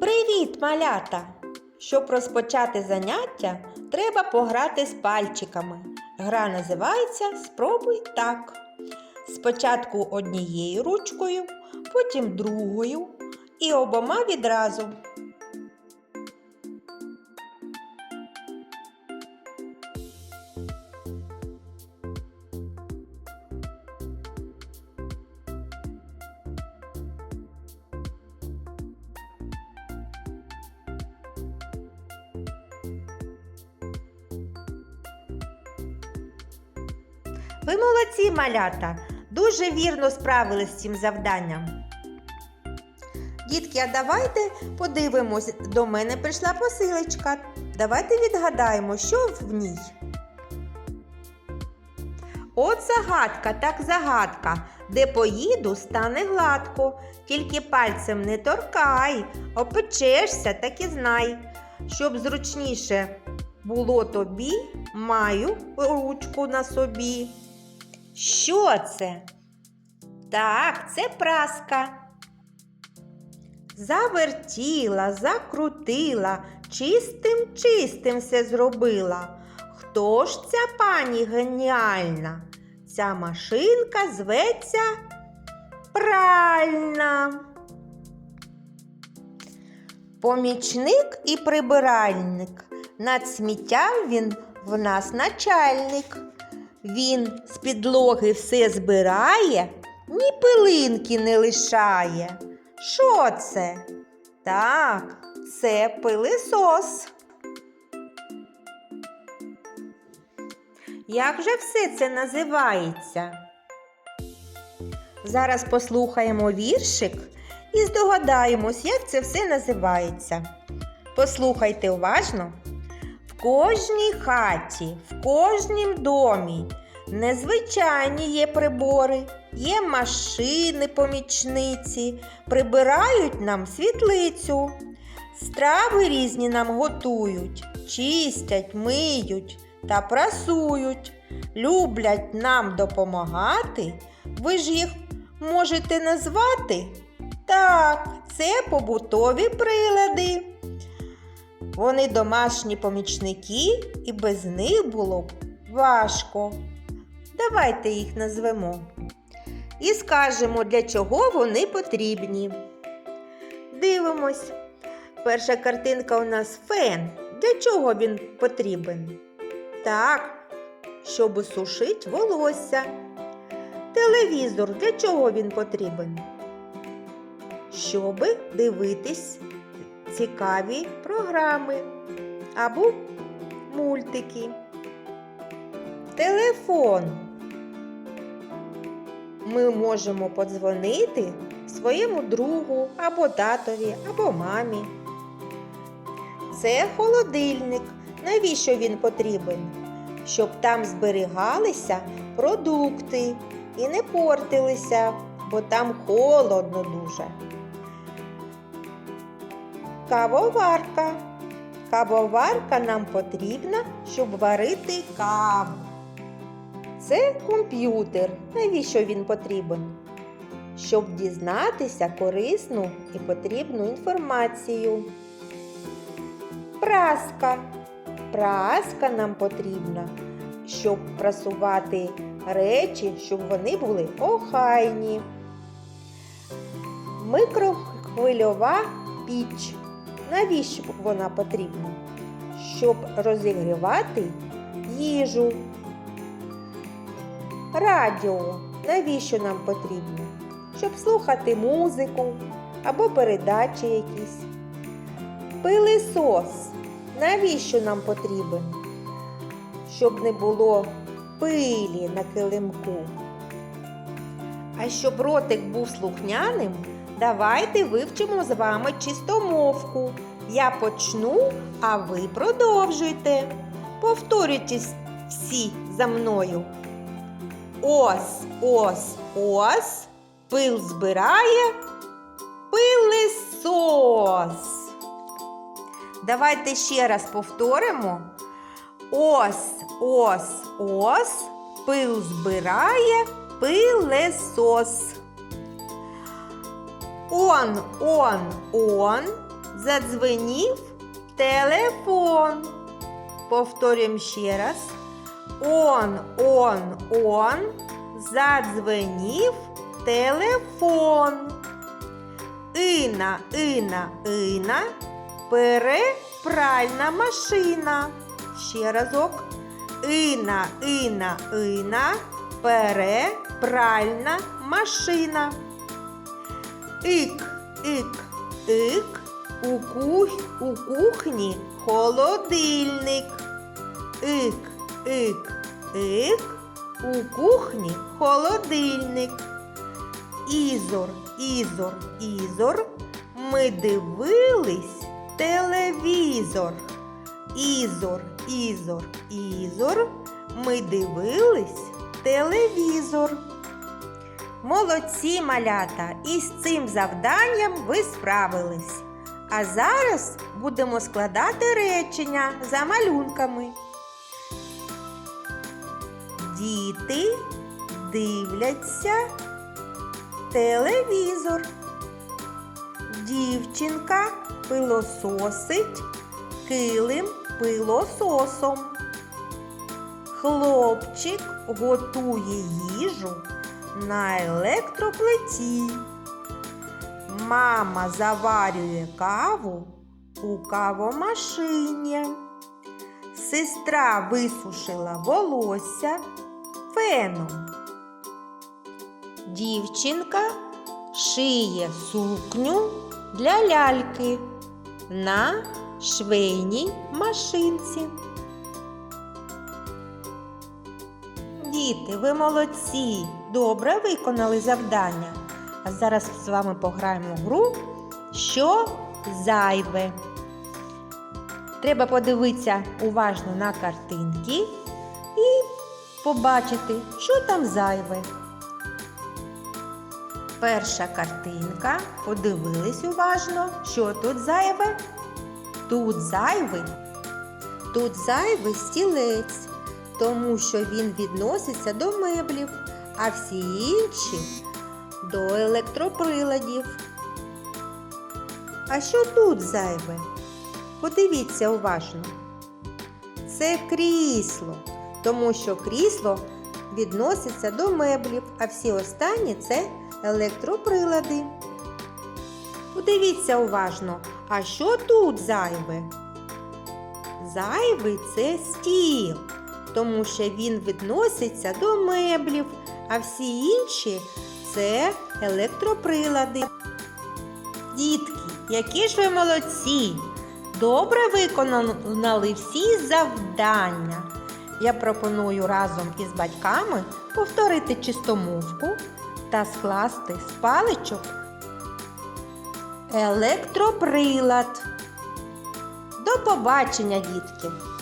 Привіт, малята! Щоб розпочати заняття, треба пограти з пальчиками. Гра називається Спробуй так. Спочатку однією ручкою, потім другою і обома відразу. Ви молодці, малята! Дуже вірно справились з цим завданням. Дітки, а давайте подивимось, до мене прийшла посилочка. Давайте відгадаємо, що в ній. От загадка, так загадка. Де поїду, стане гладко. Тільки пальцем не торкай, опечешся, так і знай. Щоб зручніше було тобі, маю ручку на собі. Що це? Так, це праска. Завертіла, закрутила, чистим чистим все зробила. Хто ж ця пані геніальна? Ця машинка зветься пральна. Помічник і прибиральник. Над сміттям він в нас начальник. Він з підлоги все збирає, ні пилинки не лишає. Що це? Так, це пилисос. Як же все це називається? Зараз послухаємо віршик і здогадаємось, як це все називається. Послухайте уважно. В кожній хаті, в кожнім домі незвичайні є прибори, є машини, помічниці, прибирають нам світлицю, страви різні нам готують, чистять, миють та прасують, люблять нам допомагати. Ви ж їх можете назвати? Так, це побутові прилади. Вони домашні помічники, і без них було б важко. Давайте їх назвемо. І скажемо, для чого вони потрібні. Дивимось. Перша картинка у нас фен. Для чого він потрібен? Так, щоб сушити волосся. Телевізор для чого він потрібен? Щоб дивитись цікаві програми або мультики. Телефон. Ми можемо подзвонити своєму другу або татові, або мамі. Це холодильник. Навіщо він потрібен? Щоб там зберігалися продукти і не портилися, бо там холодно дуже. Кавоварка. Кавоварка нам потрібна, щоб варити каву. Це комп'ютер. Навіщо він потрібен? Щоб дізнатися корисну і потрібну інформацію. Праска. Праска нам потрібна, щоб прасувати речі, щоб вони були охайні. Микрохвильова піч. Навіщо вона потрібна? Щоб розігрівати їжу. Радіо. Навіщо нам потрібно? Щоб слухати музику або передачі якісь. Пилисос. Навіщо нам потрібен? Щоб не було пилі на килимку. А щоб ротик був слухняним, давайте вивчимо з вами чистомовку. Я почну, а ви продовжуйте. Повторюйте всі за мною. Ось, ось, ось, пил збирає пилисос. Давайте ще раз повторимо. Ось, ось, ось, пил збирає пилесос. Он, он, он задзвенів телефон. Повторюємо ще раз. Он, он, он, задзвенів телефон. Ина, ина, ина, пере пральна машина. Ще разок. Ина, ина, ина, пере пральна машина. Ік, ік, ік, у, кух, у кухні холодильник. Ік, ік, ік, у кухні холодильник. Ізор, ізор, ізор, ми дивились телевізор. Ізор, ізор, ізор, ми дивились телевізор. Молодці малята! І з цим завданням ви справились. А зараз будемо складати речення за малюнками. Діти дивляться телевізор. Дівчинка пилососить килим пилососом. Хлопчик готує їжу на електроплиті. Мама заварює каву у кавомашині. Сестра висушила волосся феном. Дівчинка шиє сукню для ляльки на швейній машинці. Діти, ви молодці! Добре виконали завдання. А зараз з вами пограємо в гру, що зайве. Треба подивитися уважно на картинки і побачити, що там зайве. Перша картинка. Подивились уважно, що тут зайве. Тут зайвий. Тут зайвий стілець, тому що він відноситься до меблів, а всі інші до електроприладів. А що тут зайве? Подивіться уважно. Це крісло, тому що крісло відноситься до меблів, а всі останні це електроприлади. Подивіться уважно, а що тут зайве? Зайвий це стіл, тому що він відноситься до меблів, а всі інші це електроприлади. Дітки, які ж ви молодці! Добре виконали всі завдання. Я пропоную разом із батьками повторити чистомовку та скласти з паличок електроприлад. До побачення, дітки!